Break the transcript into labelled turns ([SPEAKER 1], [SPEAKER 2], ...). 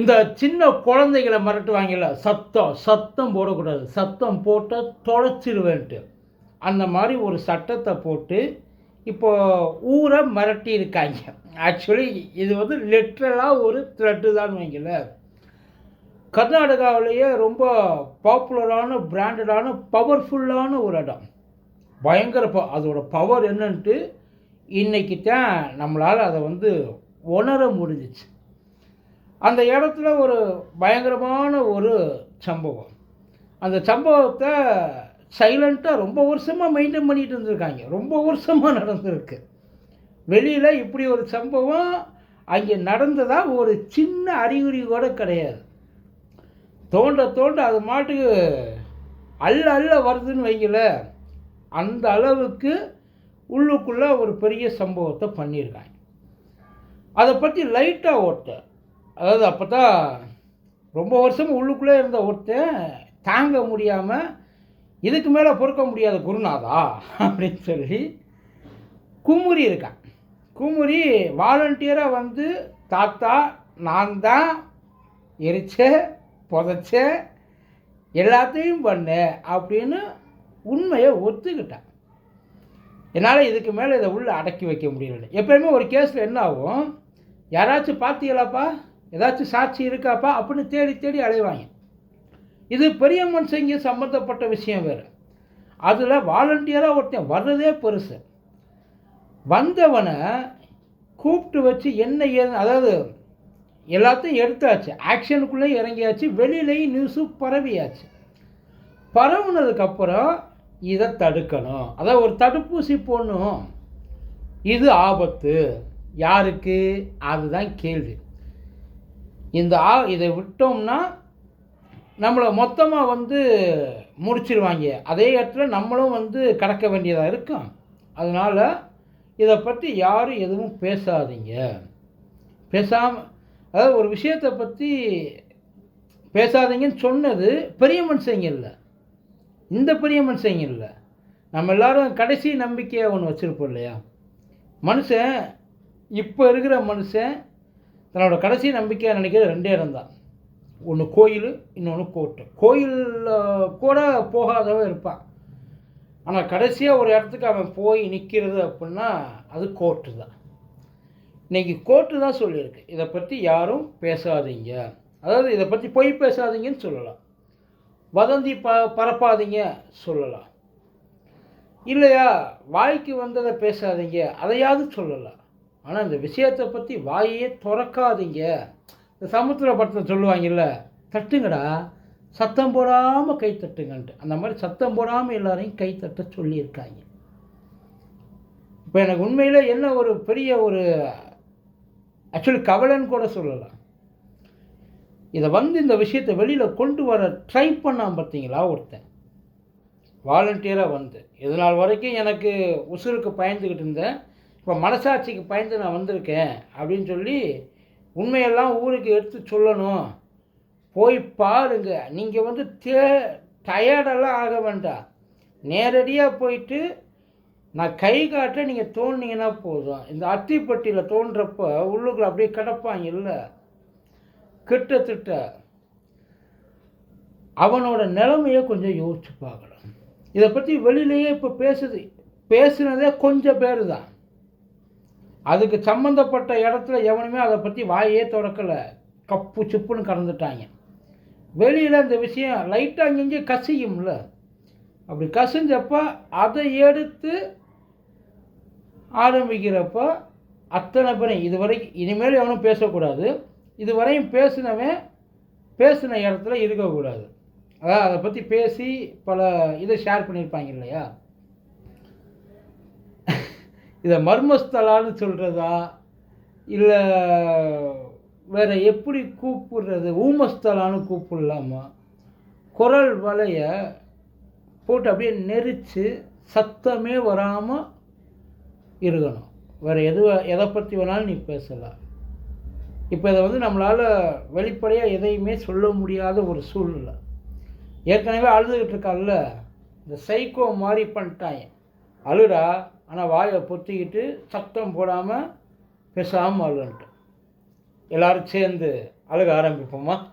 [SPEAKER 1] இந்த சின்ன குழந்தைகளை மிரட்டுவாங்கல்ல சத்தம் சத்தம் போடக்கூடாது. சத்தம் போட்டால் தொலைச்சிருவேன்ட்டு. அந்த மாதிரி ஒரு சட்டத்தை போட்டு இப்போ ஊரை மிரட்டி இருக்காங்க ஆக்சுவலி இது வந்து லிட்ரலாக ஒரு த்ரெட்டு தான் வைங்கல கர்நாடகாவிலேயே ரொம்ப பாப்புலரான பிராண்டடான பவர்ஃபுல்லான ஒரு இடம். பயங்கர ப அதோட பவர் என்னன்ட்டு இன்றைக்கி தான் நம்மளால் அதை வந்து உணர முடிஞ்சிச்சு. அந்த இடத்துல ஒரு பயங்கரமான ஒரு சம்பவம். அந்த சம்பவத்தை சைலண்ட்டாக ரொம்ப வருஷமாக மெயின்டைன் பண்ணிட்டு இருந்திருக்காங்க. ரொம்ப வருஷமாக நடந்திருக்கு. வெளியில் இப்படி ஒரு சம்பவம் அங்கே நடந்ததா ஒரு சின்ன அறிகுறி கூட கிடையாது. தோண்ட தோண்ட அது மாட்டுக்கு அள்ள அள்ள வருதுன்னு வைங்கள அந்த அளவுக்கு உள்ளுக்குள்ளே ஒரு பெரிய சம்பவத்தை பண்ணியிருக்காங்க. அதை பற்றி லைட்டாக ஓட்ட அதாவது அப்போ தான் ரொம்ப வருஷம் உள்ளுக்குள்ளே இருந்த ஒருத்தன் தாங்க முடியாமல் இதுக்கு மேலே பொறுக்க முடியாத குருநாதா அப்படின்னு சொல்லி குமுறி இருக்கான். குமுறி வாலண்டியராக வந்து தாத்தா நான் தான் எரிச்சேன் புதைச்சேன் எல்லாத்தையும் பண்ணேன் அப்படின்னு உண்மையை ஒத்துக்கிட்டான். என்னால் இதுக்கு மேலே இதை உள்ளே அடக்கி வைக்க முடியல எப்பயுமே ஒரு கேஸில் என்ன ஆகும்? யாராச்சும் பார்த்தீங்களாப்பா ஏதாச்சும் சாட்சி இருக்காப்பா அப்படின்னு தேடி தேடி அலைவாங்க. இது பெரிய மனுஷங்க சம்மந்தப்பட்ட விஷயம் வேறு. அதில் வாலண்டியராக ஒருத்தன் வர்றதே பெருசு. வந்தவனை கூப்பிட்டு வச்சு என்ன ஏது அதாவது எல்லாத்தையும் எடுத்தாச்சு. ஆக்ஷனுக்குள்ளே இறங்கியாச்சு. வெளியிலையும் நியூஸு பரவியாச்சு. பரவுனதுக்கப்புறம் இதை தடுக்கணும். அதாவது ஒரு தடுப்பூசி போடணும். இது ஆபத்து. யாருக்கு? அதுதான் கேள்வி. இந்த ஆ இதை விட்டோம்னா நம்மளை மொத்தமாக வந்து முடிச்சிருவாங்க அதே இடத்துல நம்மளும் வந்து கடக்க வேண்டியதாக இருக்கும். அதனால் இதை பற்றி யாரும் எதுவும் பேசாதீங்க. பேசாமல் அதாவது ஒரு விஷயத்தை பற்றி பேசாதீங்கன்னு சொன்னது பெரிய மனுஷங்க இல்லை. இந்த பெரிய மனுஷங்க இல்லை. நம்ம எல்லாரும் கடைசி நம்பிக்கையை ஒன்று வச்சுருப்போம் இல்லையா? மனுஷன் இப்போ இருக்கிற மனுஷன் தன்னோட கடைசி நம்பிக்கையாக நினைக்கிறது ரெண்டே இடம் தான் ஒன்று கோயில் இன்னொன்று கோர்ட்டு கோயிலில் கூட போகாதவன் இருப்பான். ஆனால் கடைசியாக ஒரு இடத்துக்கு அவன் போய் நிற்கிறது அப்படின்னா அது கோர்ட்டு தான் இன்றைக்கி கோர்ட்டு தான் சொல்லியிருக்கு. இதை பற்றி யாரும் பேசாதீங்க. அதாவது இதை பற்றி பொய் பேசாதீங்கன்னு சொல்லலாம். வதந்தி ப பரப்பாதீங்க சொல்லலாம். இல்லையா? வாய்க்கு வந்ததை பேசாதீங்க. அதையாவது சொல்லலாம். ஆனால் இந்த விஷயத்தை பற்றி வாயே திறக்காதீங்க. இந்த சமுத்திர படத்தில் சொல்லுவாங்கல்ல தட்டுங்கடா சத்தம் போடாமல் கை தட்டுங்கன்ட்டு. அந்த மாதிரி சத்தம் போடாமல் எல்லாரையும் கை தட்ட சொல்லியிருக்காங்க. இப்போ எனக்கு உண்மையில் என்ன ஒரு பெரிய ஒரு ஆக்சுவலி கவலைன்னு கூட சொல்லலாம். இதை வந்து இந்த விஷயத்தை வெளியில் கொண்டு வர ட்ரை பண்ணான் பார்த்தீங்களா ஒருத்தன்? வாலண்டியராக வந்து. இது நாள் வரைக்கும் எனக்கு உசுருக்கு பயந்துக்கிட்டு இருந்தேன். இப்போ மனசாட்சிக்கு பயந்து நான் வந்திருக்கேன் அப்படின்னு சொல்லி உண்மையெல்லாம் ஊருக்கு எடுத்து சொல்லணும். போய் பாருங்க. நீங்கள் வந்து தே டயர்டெல்லாம் ஆக வேண்டாம். நேரடியாக போயிட்டு நான் கை காட்ட நீங்கள் தோண்டினீங்கன்னா போதும். இந்த அத்திப்பட்டியில் தோன்றப்ப உள்ளுக்குள்ள அப்படியே கிடப்பாங்க இல்லை? கிட்டத்தட்ட அவனோட நிலைமையை கொஞ்சம் யோசிச்சு பார்க்கலாம் இதை பற்றி வெளியிலேயே இப்போ பேசுது. பேசுனதே கொஞ்சம் பேர் தான் அதுக்கு சம்மந்தப்பட்ட இடத்துல எவனுமே அதை பற்றி வாயே திறக்கலை. கப்பு சிப்புன்னு கறந்துட்டாங்க வெளியில் இந்த விஷயம் லைட்டாக அங்கங்கே கசியும்ல. அப்படி கசிஞ்சப்போ அதை எடுத்து ஆரம்பிக்கிறப்போ அத்தனை பேரும் இது வரைக்கும் இனிமேல் எவனும் பேசக்கூடாது. இதுவரையும் பேசினவன் பேசின இடத்துல இருக்கக்கூடாது. அதாவது அதை பற்றி பேசி பல இதை ஷேர் பண்ணியிருப்பாங்க இல்லையா? இதை மர்மஸ்தலான்னு சொல்கிறதா இல்லை வேறு எப்படி கூப்பிடுறது? ஊமஸ்தலான்னு கூப்பிடலாமா? குரல் வலைய போட்டு அப்படியே நெரிச்சு சத்தமே வராமல் இருக்கணும். வேறு எதுவை எதை பற்றி வேணாலும் நீ பேசலாம். இப்போ இதை வந்து நம்மளால் வெளிப்படையாக எதையுமே சொல்ல முடியாத ஒரு சூழ்நிலை. ஏற்கனவே அழுதுகிட்டு இருக்கான்ல? இந்த சைக்கோ மாதிரி பண்ணிட்டாங்க அழுடா ஆனால் வாயை பொத்திக்கிட்டு சத்தம் போடாமல் பேசாமல் அழுன்ட்டு. எல்லோரும் சேர்ந்து அழுக ஆரம்பிப்போமா?